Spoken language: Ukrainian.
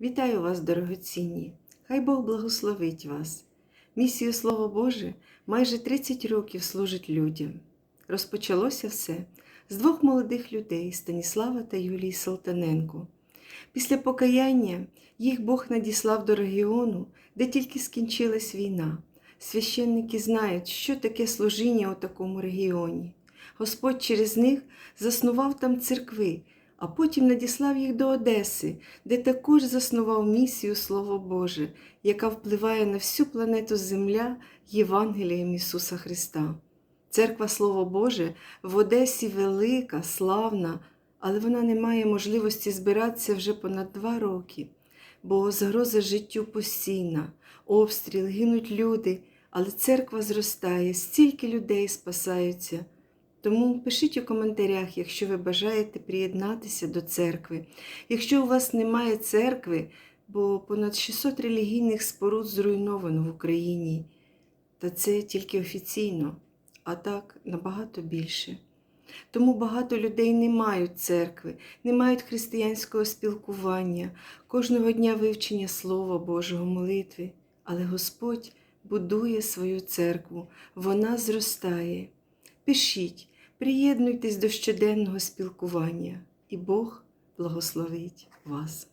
Вітаю вас, дорогоцінні! Хай Бог благословить вас. Місію Слово Боже майже 30 років служить людям. Розпочалося все з двох молодих людей Станіслава та Юлії Салтаненко. Після покаяння їх Бог надіслав до регіону, де тільки скінчилась війна. Священники знають, що таке служіння у такому регіоні. Господь через них заснував там церкви, а потім надіслав їх до Одеси, де також заснував місію Слово Боже, яка впливає на всю планету Земля Євангелієм Ісуса Христа. Церква Слово Боже в Одесі велика, славна, але вона не має можливості збиратися вже понад два роки, бо загроза життю постійна, обстріл, гинуть люди, але церква зростає, стільки людей спасаються. Тому пишіть у коментарях, якщо ви бажаєте приєднатися до церкви. Якщо у вас немає церкви, бо понад 600 релігійних споруд зруйновано в Україні, та це тільки офіційно, а так набагато більше. Тому багато людей не мають церкви, не мають християнського спілкування, кожного дня вивчення Слова Божого молитви. Але Господь будує свою церкву, вона зростає. Пишіть, приєднуйтесь до щоденного спілкування, і Бог благословить вас.